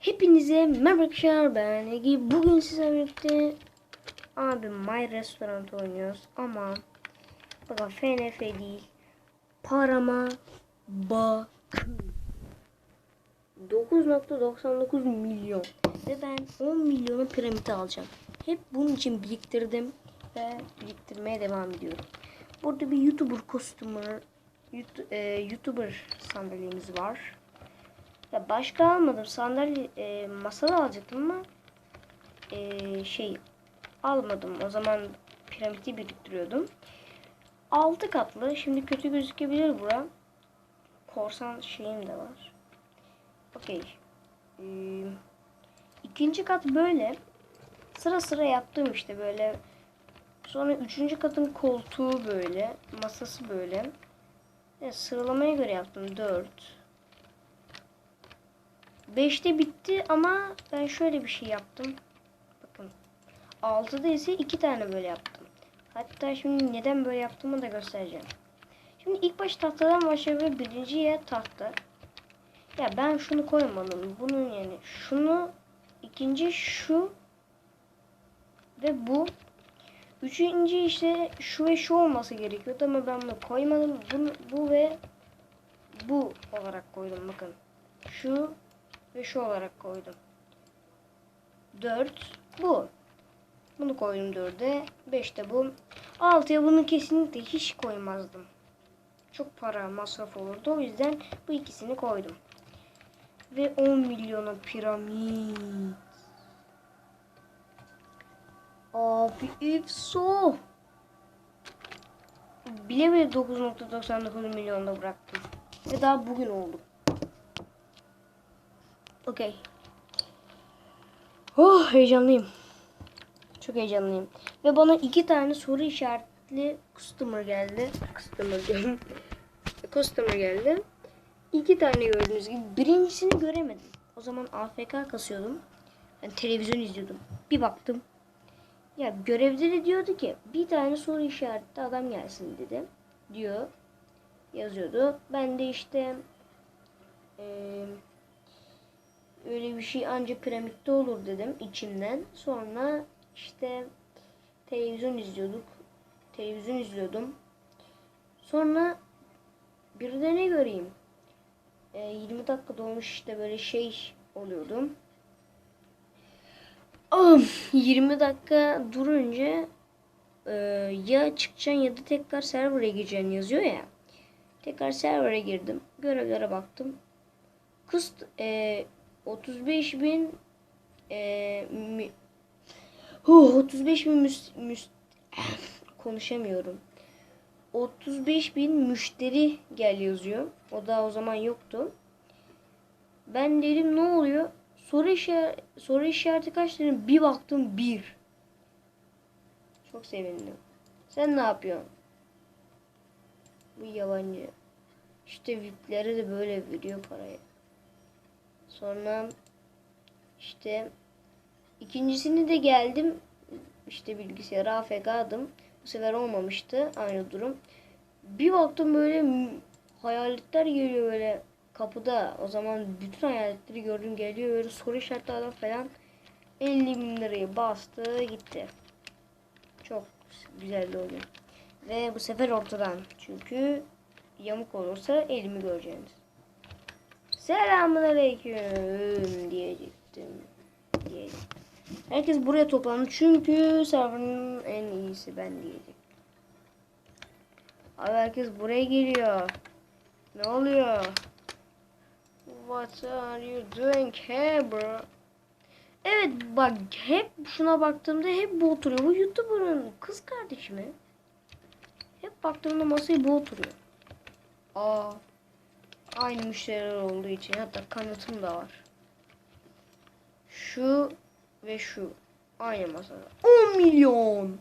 Hepinize merhaba arkadaşlar ben Ege. Bugün sizlerle birlikte abi My Restaurant oynuyoruz ama bakın FNF değil parama bakın 9.99 milyon ve ben 10 milyonu piramit alacağım. Hep bunun için biriktirdim ve biriktirmeye devam ediyorum. Burada bir YouTuber kostümü YouTube, e, YouTuber sandalyemiz var. Ya başka almadım. Sandalye e, masa alacaktım ama e, şey almadım. O zaman piramidi biriktiriyordum. 6 katlı. Şimdi kötü gözükebilir bura. Korsan şeyim de var. Okey. Ee, ikinci kat böyle. Sıra sıra yaptım işte böyle. Sonra üçüncü katın koltuğu böyle. Masası böyle. Evet, sıralamaya göre yaptım. 4 5'te bitti ama ben şöyle bir şey yaptım. Bakın. 6'da ise 2 tane böyle yaptım. Hatta şimdi neden böyle yaptığımı da göstereceğim. Şimdi ilk baş tahtadan başlayıp birinci yer tahta. Ya ben şunu koymadım. Bunun yani şunu ikinci şu ve bu. Üçüncü işte şu ve şu olması gerekiyordu ama ben bunu koymadım. Bunu, bu ve bu olarak koydum bakın. Şu ve şu olarak koydum. 4 bu. Bunu koydum 4'e. 5 de bu. 6'ya bunu kesinlikle hiç koymazdım. Çok para masraf olurdu. O yüzden bu ikisini koydum. Ve 10 milyona piramit. Abi efso. Bile bile 9.99 milyonda bıraktım. Ve daha bugün oldu. Okey. Oh heyecanlıyım. Çok heyecanlıyım. Ve bana iki tane soru işaretli customer geldi. Customer geldi. customer geldi. İki tane gördüğünüz gibi. Birincisini göremedim. O zaman AFK kasıyordum. Yani televizyon izliyordum. Bir baktım. Ya görevde de diyordu ki bir tane soru işaretli adam gelsin dedi. Diyor. Yazıyordu. Ben de işte eee öyle bir şey ancak piramitte olur dedim içimden. Sonra işte televizyon izliyorduk. Televizyon izliyordum. Sonra bir de ne göreyim? E, 20 dakika dolmuş işte böyle şey oluyordu. Of, 20 dakika durunca e, ya çıkacaksın ya da tekrar server'a gireceksin yazıyor ya. Tekrar server'a girdim. Görevlere baktım. Kız e, 35 bin e, mi, huh, 35 bin müs, müs, konuşamıyorum. 35 bin müşteri gel yazıyor. O da o zaman yoktu. Ben dedim ne oluyor? Soru işareti, soru işareti kaç dedim. Bir baktım bir. Çok sevindim. Sen ne yapıyorsun? Bu yabancı. İşte VIP'lere de böyle veriyor parayı. Sonra işte ikincisini de geldim. İşte bilgisayara AFK'dım. Bu sefer olmamıştı aynı durum. Bir baktım böyle hayaletler geliyor böyle kapıda. O zaman bütün hayaletleri gördüm geliyor böyle soru işaretli adam falan 50 bin lirayı bastı gitti. Çok güzel bir oyun. Ve bu sefer ortadan. Çünkü yamuk olursa elimi göreceğiniz. Selamun aleyküm diyecektim. Herkes buraya toplandı çünkü server'ın en iyisi ben diyecek. Abi herkes buraya geliyor. Ne oluyor? What are you doing here bro? Evet bak hep şuna baktığımda hep bu oturuyor. Bu YouTuber'ın kız kardeşi mi? Hep baktığımda masaya bu oturuyor. Aa aynı müşteriler olduğu için hatta kanıtım da var. Şu ve şu aynı masada. 10 milyon.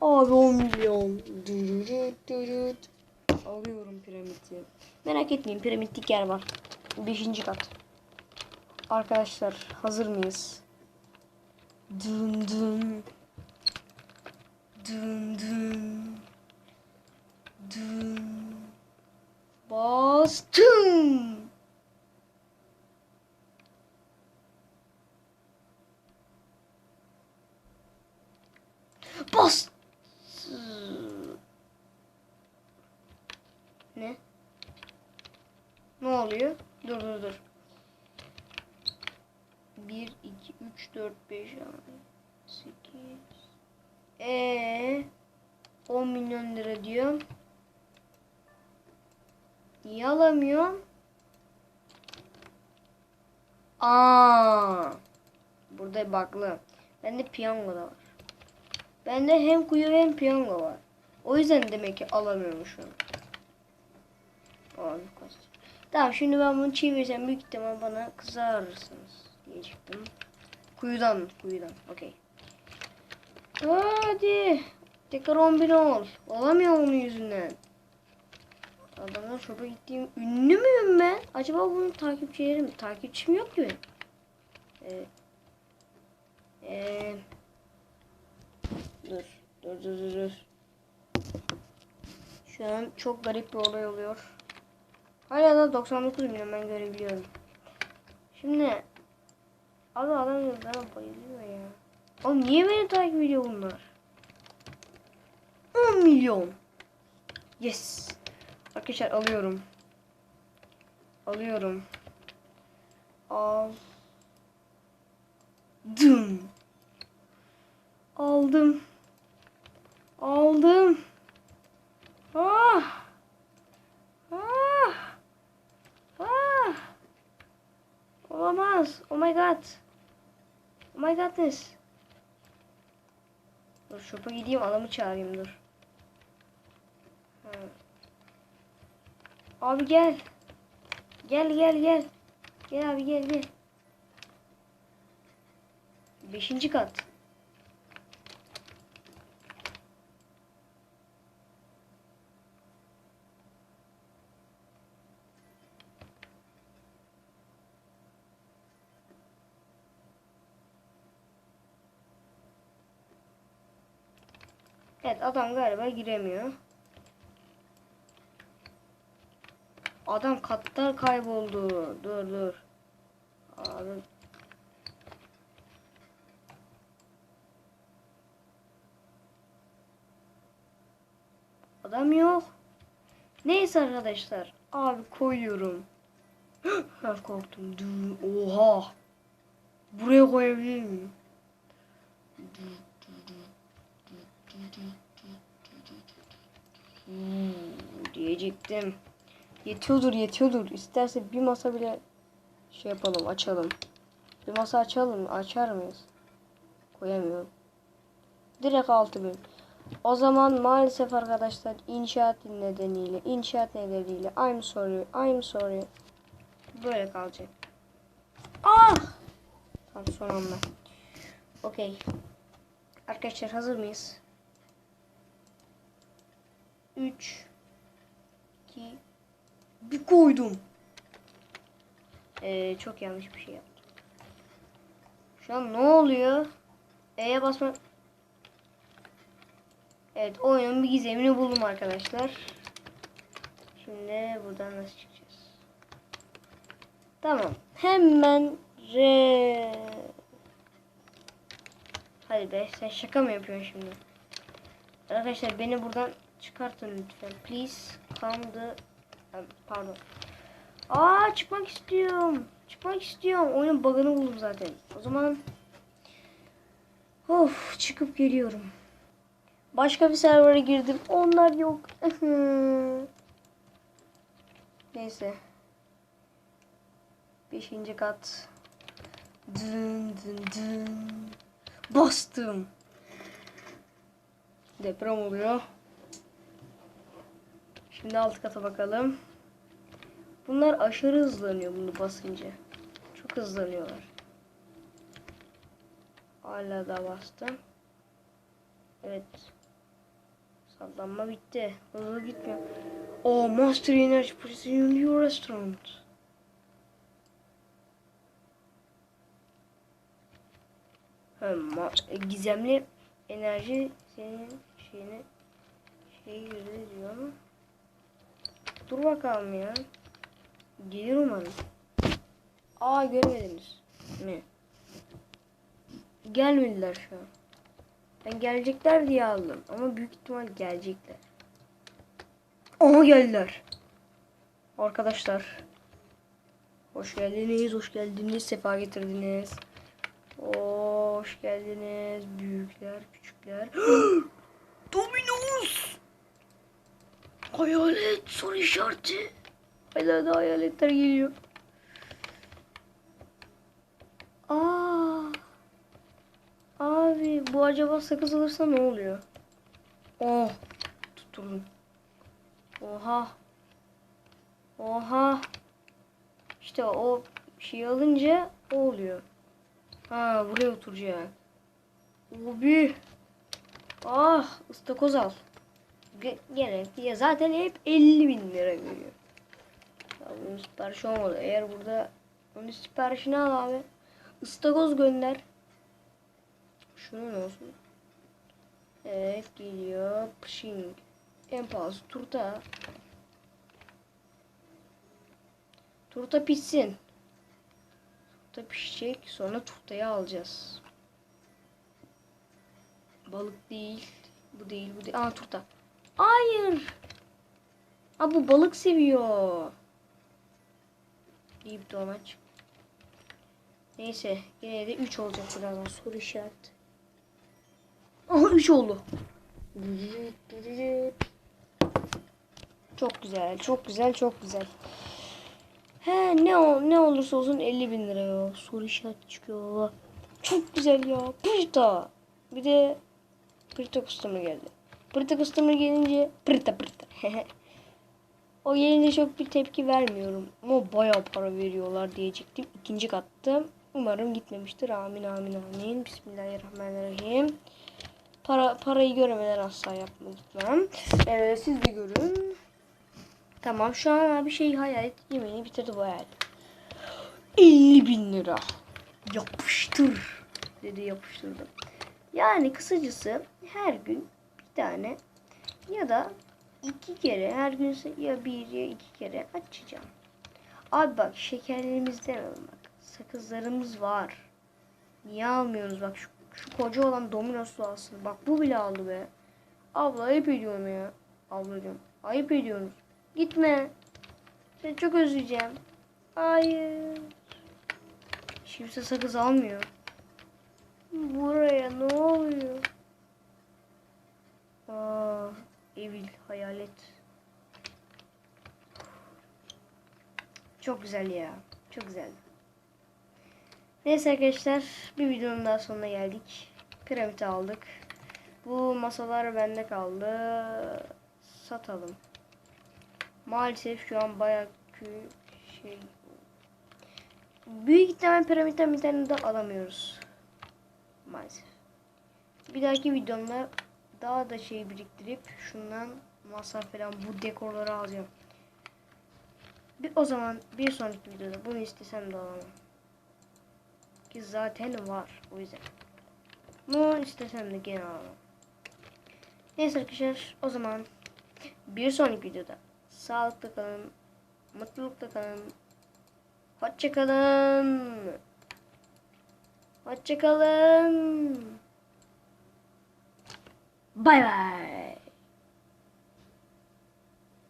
Abi 10 milyon. Alıyorum piramidi. Merak etmeyin piramitlik yer var. 5. kat. Arkadaşlar hazır mıyız? Dın dın. Dın dın. Dın. Bastım. Bas. Ne? Ne oluyor? Dur dur dur. 1 2 3 4 5 6 8 e ee, 10 milyon lira diyor. Niye alamıyorum? Aa, burada baklı. Bende piyango da var. Bende hem kuyu hem piyango var. O yüzden demek ki alamıyormuşum. Kaç. Tamam şimdi ben bunu çevirsem büyük ihtimal bana kızarırsınız diyecektim. Kuyudan, kuyudan. Okey. Hadi. Tekrar 10 bin ol. Olamıyor onun yüzünden. Adamlar şopa gittiğim ünlü müyüm ben? Acaba bunun takipçilerim takipçim yok ki benim. Evet. Ee, dur. Dur dur dur dur. Şu an çok garip bir olay oluyor. Hala da 99 milyon ben görebiliyorum. Şimdi Abi adam bana bayılıyor ya. Oğlum niye beni takip ediyor bunlar? 10 milyon. Yes. Arkadaşlar alıyorum. Alıyorum. Al. Dım. Aldım. Aldım. Ah. Ah. Ah. Olamaz. Oh my god. Oh my godness. Dur şopa gideyim adamı çağırayım dur. Abi gel. Gel gel gel. Gel abi gel gel. Beşinci kat. Evet adam galiba giremiyor. Adam katlar kayboldu. Dur dur. Abi. Adam yok. Neyse arkadaşlar. Abi koyuyorum. ben korktum. Oha. Buraya koyabilir miyim? Hmm, diyecektim. Yetiyordur yetiyordur. İsterse bir masa bile şey yapalım açalım. Bir masa açalım. Açar mıyız? Koyamıyorum. Direkt 6000. O zaman maalesef arkadaşlar inşaat nedeniyle inşaat nedeniyle I'm sorry I'm sorry böyle kalacak. Ah! Tamam son anda. Okey. Arkadaşlar hazır mıyız? 3 2 bir koydum. Ee, çok yanlış bir şey yaptım. Şu an ne oluyor? E'ye basma. Evet oyunun bir gizemini buldum arkadaşlar. Şimdi buradan nasıl çıkacağız? Tamam. Hemen R. Hadi be sen şaka mı yapıyorsun şimdi? Arkadaşlar beni buradan çıkartın lütfen. Please come the... Pardon. Aa çıkmak istiyorum. Çıkmak istiyorum. Oyunun bug'ını buldum zaten. O zaman... Of çıkıp geliyorum. Başka bir server'a girdim. Onlar yok. Neyse. Beşinci kat. Dın dın dın. Bastım. Deprem oluyor. Şimdi alt kata bakalım. Bunlar aşırı hızlanıyor bunu basınca. Çok hızlanıyorlar. Hala da bastım. Evet. Sallanma bitti. Hızlı gitmiyor. Oh, Master Energy Precision Your Restaurant. Ha, e, gizemli enerji senin şeyine şey girdi diyor ama. Dur bakalım ya. Gelir umarım. Aa görmediniz mi? Gelmediler şu an. Ben gelecekler diye aldım ama büyük ihtimal gelecekler. Aha geldiler. Arkadaşlar. Hoş geldiniz, hoş geldiniz, sefa getirdiniz. hoş geldiniz. Büyükler, küçükler. Dominos! Hayalet soru işareti. Hala da hayaletler geliyor. Aa. Abi bu acaba sakız alırsa ne oluyor? Oh. Tutturdum. Oha. Oha. İşte o şey alınca o oluyor. Ha buraya oturacak. Abi. Ah ıstakoz al. Ge- Gerek ya zaten hep 50 bin lira veriyor. Ya bunun siparişi olmadı. Eğer burada onun siparişini al abi. Istakoz gönder. Şunun olsun. Evet geliyor. Pışing. En pahalı turta. Turta pişsin. Turta pişecek. Sonra turtayı alacağız. Balık değil. Bu değil. Bu değil. Aa turta. Hayır. Aa bu balık seviyor. Deyip domaç. Neyse. Yine de 3 olacak birazdan. Soru işareti. Aha 3 oldu. Çok güzel, çok güzel, çok güzel. He ne o ne olursa olsun 50 bin lira ya. Soru işareti çıkıyor. Çok güzel ya. Prita. Bir de Prita customer geldi. Prita customer gelince Prita Prita. o gelince çok bir tepki vermiyorum. Ama bayağı para veriyorlar diyecektim. İkinci kattım. Umarım gitmemiştir. Amin amin amin. Bismillahirrahmanirrahim. Para parayı göremeden asla yapma gitmem. Evet siz de görün. Tamam şu an abi şey hayal et. Yemeğini bitirdi bu hayal. 50 bin lira. Yapıştır. Dedi yapıştırdım. Yani kısacası her gün tane ya da iki kere her gün ya bir ya iki kere açacağım. Abi bak şekerlerimizden alın bak. Sakızlarımız var. Niye almıyoruz bak şu, şu koca olan Domino's'u alsın. Bak bu bile aldı be. Abla ayıp ediyorum ya. Abla diyorum. Ayıp ediyorsunuz. Gitme. Seni çok özleyeceğim. Hayır. Kimse sakız almıyor. Buraya ne oluyor? Aa, evil hayalet. Çok güzel ya. Çok güzel. Neyse arkadaşlar bir videonun daha sonuna geldik. Piramit aldık. Bu masalar bende kaldı. Satalım. Maalesef şu an bayağı şey büyük ihtimal piramitten bir tane de alamıyoruz. Maalesef. Bir dahaki videomda daha da şey biriktirip şundan masa falan bu dekorları alacağım. Bir, o zaman bir sonraki videoda bunu istesem de alamam. Ki zaten var o yüzden. Bunu istesem de gene alamam. Neyse arkadaşlar o zaman bir sonraki videoda sağlıklı kalın, mutlulukla kalın. Hoşça kalın. 拜拜。